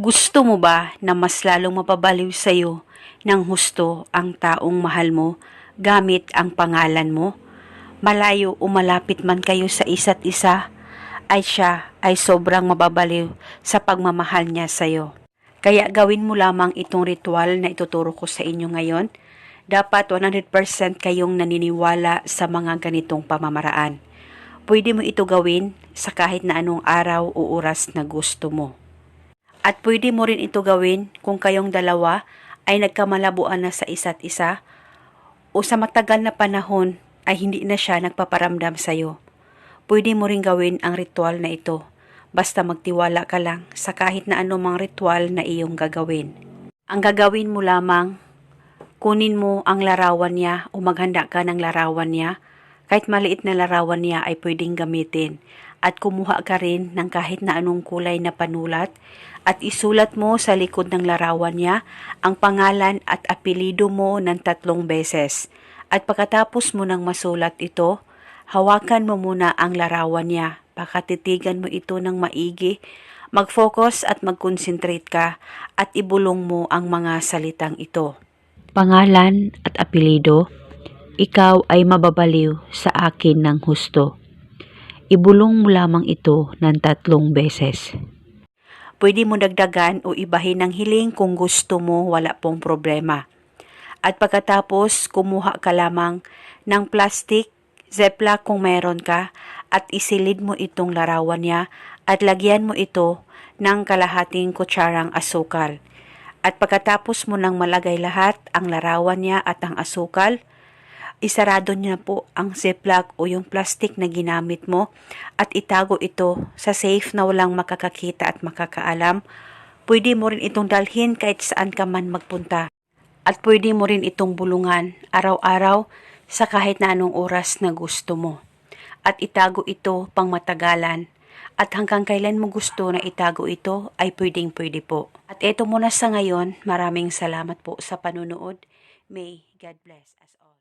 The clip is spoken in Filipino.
Gusto mo ba na mas lalong mapabaliw sa'yo ng husto ang taong mahal mo gamit ang pangalan mo? Malayo o malapit man kayo sa isa't isa, ay siya ay sobrang mababaliw sa pagmamahal niya sa'yo. Kaya gawin mo lamang itong ritual na ituturo ko sa inyo ngayon. Dapat 100% kayong naniniwala sa mga ganitong pamamaraan. Pwede mo ito gawin sa kahit na anong araw o oras na gusto mo. At pwede mo rin ito gawin kung kayong dalawa ay nagkamalabuan na sa isa't isa o sa matagal na panahon ay hindi na siya nagpaparamdam sa'yo. Pwede mo rin gawin ang ritual na ito basta magtiwala ka lang sa kahit na anumang ritual na iyong gagawin. Ang gagawin mo lamang, kunin mo ang larawan niya o maghanda ka ng larawan niya. Kahit maliit na larawan niya ay pwedeng gamitin at kumuha ka rin ng kahit na anong kulay na panulat at isulat mo sa likod ng larawan niya ang pangalan at apelido mo ng tatlong beses. At pagkatapos mo nang masulat ito, hawakan mo muna ang larawan niya. Pakatitigan mo ito ng maigi, mag-focus at mag-concentrate ka at ibulong mo ang mga salitang ito. Pangalan at apelido, ikaw ay mababaliw sa akin ng husto. Ibulong mo lamang ito ng tatlong beses. Pwede mo dagdagan o ibahin ng hiling kung gusto mo wala pong problema. At pagkatapos, kumuha ka lamang ng plastic, zepla kung meron ka, at isilid mo itong larawan niya at lagyan mo ito ng kalahating kutsarang asukal. At pagkatapos mo nang malagay lahat ang larawan niya at ang asukal, isarado niya po ang ziplock o yung plastic na ginamit mo at itago ito sa safe na walang makakakita at makakaalam. Pwede mo rin itong dalhin kahit saan ka man magpunta. At pwede mo rin itong bulungan araw-araw sa kahit na anong oras na gusto mo. At itago ito pang matagalan. At hanggang kailan mo gusto na itago ito ay pwedeng pwede po. At eto muna sa ngayon, maraming salamat po sa panunood. May God bless us all.